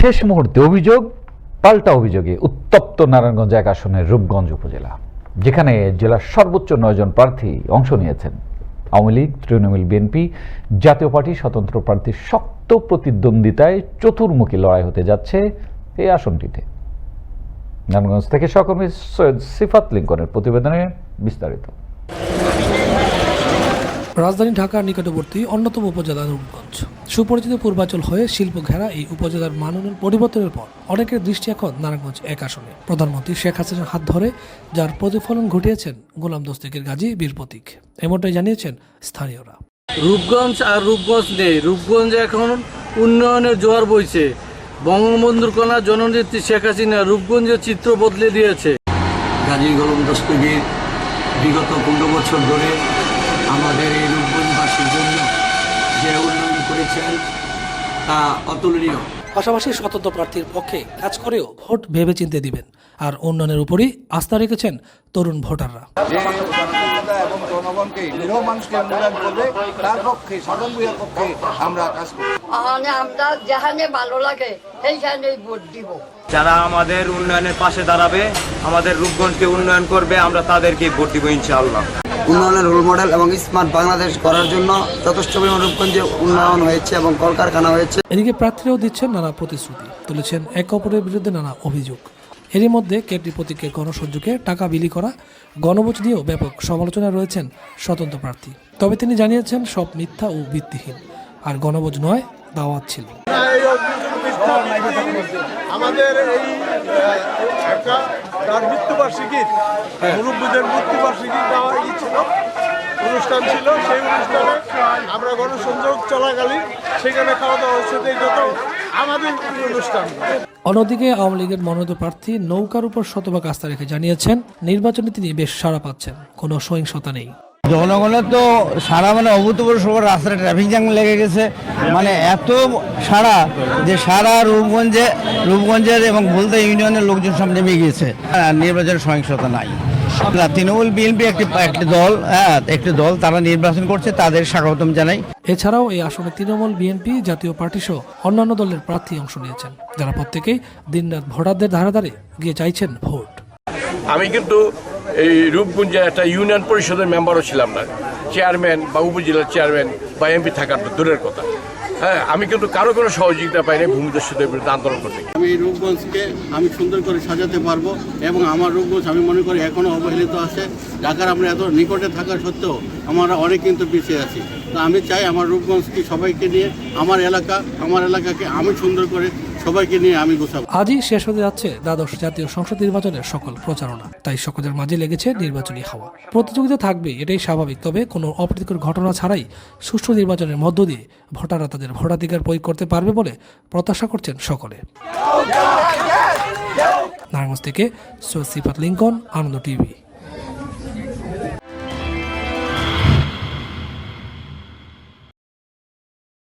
শেষ মুহূর্তে অভিযোগ, পাল্টা অভিযোগে উত্তপ্ত নারায়ণগঞ্জ এক আসনের রূপগঞ্জ উপজেলা, যেখানে জেলার সর্বোচ্চ নয়জন প্রার্থী অংশ নিয়েছেন। আওয়ামী লীগ, তৃণমূল বিএনপি, জাতীয় পার্টি, স্বতন্ত্র প্রার্থীর শক্ত প্রতিদ্বন্দ্বিতায় চতুর্মুখী লড়াই হতে যাচ্ছে এই আসনটিতে। নারায়ণগঞ্জ থেকে সহকর্মী সৈয়দ সিফাত লিঙ্কনের প্রতিবেদনে বিস্তারিত। রাজধানী ঢাকার নিকটবর্তী অন্যতম উপজেলা রূপগঞ্জ। সুপরিচিত পূর্বাচল হয়ে শিল্প ঘেরা এই উপজেলার মাননের পরিবর্তনের পর অনেকের দৃষ্টি এখন নারায়ণগঞ্জ এক আসনে। প্রধানমন্ত্রী শেখ হাসিনার হাত ধরে যার প্রতিফলন ঘটিয়েছেন গোলাম দোস্তিকের গাজী বীর প্রতীক এমনটাই জানিয়েছেন স্থানীয়রা। রূপগঞ্জ আর রূপগঞ্জ নেই। রূপগঞ্জ এখন উন্নয়নের জোয়ার বইছে। বঙ্গবন্ধুর কন্যা জননেত্রী শেখ হাসিনা রূপগঞ্জের চিত্র বদলে দিয়েছে। গাজী গোলাম দস্তগীর বিগত পনেরো বছর ধরে আমাদের এই রূপগঞ্জবাসীর জন্য যে উন্নয়ন করেছেন তা অতুলনীয়। পাশাপাশি স্বতন্ত্র প্রার্থীর পক্ষে কাজ করেও ভোট ভেবেচিন্তে দিবেন। আর উন্নয়নের উপরই আস্থা রেখেছেন তরুণ ভোটাররা। এবং জনগণকে নিরহ মানুষকে মূল্যায়ন করবে তার পক্ষে সাধন বইয়ের পক্ষে আমরা কাজ করব। আমরা যেখানে ভালো লাগে সেইখানেই ভোট দিব। যারা আমাদের উন্নয়নের পাশে দাঁড়াবে আমাদের রূপগঞ্জকে উন্নয়ন করবে আমরা তাদেরকে ভোট দিব ইনশাআল্লাহ। উন্নয়নের রোল মডেল এবং স্মার্ট বাংলাদেশ করার জন্য যথেষ্ট পরিমাণ রূপগঞ্জে উন্নয়ন হয়েছে এবং কলকারখানা হয়েছে। এদিকে প্রার্থীরাও দিচ্ছেন নানা প্রতিশ্রুতি তুলেছেন একে অপরের বিরুদ্ধে নানা অভিযোগ। এরই মধ্যে কেটি প্রতীকের গণসংযোগে টাকা বিলি করা গণভোজ নিয়েও ব্যাপক সমালোচনায় রয়েছেন স্বতন্ত্র প্রার্থী। তবে তিনি জানিয়েছেন সব মিথ্যা ও ভিত্তিহীন। আর গণভোজ নয় দাওয়াত ছিল। আমাদের এই একটা তার মৃত্যুবার্ষিকীর মুরব্বীদের মৃত্যুবার্ষিকী দেওয়া ই ছিল অনুষ্ঠান ছিল। সেই অনুষ্ঠানে আমরা গণসংযোগ চলাকালীন সেখানে খাওয়া দাওয়া হচ্ছে যত আমাদের অনুষ্ঠান। অন্যদিকে আওয়ামী লীগের মনোনীত প্রার্থী নৌকার উপর শতভাগ আস্থা রেখে জানিয়েছেন নির্বাচনে তিনি বেশ সাড়া পাচ্ছেন কোনো সহিংসতা নেই। জনগণের তো সারা মানে অভূতপূর্ব সবার রাস্তায় ট্রাফিক জ্যাম লেগে গেছে। মানে এত সারা যে সারা রূপগঞ্জে রূপগঞ্জের এবং বলতে ইউনিয়নের লোকজন সব নেমে গিয়েছে। নির্বাচনের সহিংসতা নাই। তৃণমূল বিএনপি একটি একটি দল হ্যাঁ একটি দল তারা নির্বাচন করছে তাদের স্বাগতম জানাই। এছাড়াও এই আসনে তৃণমূল বিএনপি জাতীয় পার্টি সহ অন্যান্য দলের প্রার্থী অংশ নিয়েছেন। যারা প্রত্যেকেই দিনরাত ভোটারদের ধারে ধারে গিয়ে চাইছেন ভোট। আমি কিন্তু এই রূপগুঞ্জের একটা ইউনিয়ন পরিষদের মেম্বারও ছিলাম না। চেয়ারম্যান বা উপজেলার চেয়ারম্যান বা এমপি থাকার দূরের কথা। হ্যাঁ আমি কিন্তু কারও কোনো সহযোগিতা পাইনি ভূমিদস্যুদের বিরুদ্ধে আন্দোলন করতে। আমি এই রূপগঞ্জকে আমি সুন্দর করে সাজাতে পারব এবং আমার রূপগঞ্জ আমি মনে করি এখনও অবহেলিত আছে। ঢাকার আমরা এত নিকটে থাকা সত্ত্বেও আমরা অনেক কিন্তু পিছিয়ে আছি। তো আমি চাই আমার রূপগঞ্জকে সবাইকে নিয়ে, আমার এলাকা, আমার এলাকাকে আমি সুন্দর করে সবাইকে নিয়ে আমি গোছাবো। আজই শেষ হতে যাচ্ছে দ্বাদশ জাতীয় সংসদ নির্বাচনের সকল প্রচারণা। তাই সকলের মাঝে লেগেছে নির্বাচনী হাওয়া। প্রতিযোগিতা থাকবে এটাই স্বাভাবিক। তবে কোনো অপ্রীতিকর ঘটনা ছাড়াই সুষ্ঠু নির্বাচনের মধ্য দিয়ে ভোটাররা তাদের ভোটাধিকার প্রয়োগ করতে পারবে বলে প্রত্যাশা করছেন সকলে। নারায়ণগঞ্জ থেকে সৈয়দ সিফাত লিঙ্কন, আনন্দ টিভি।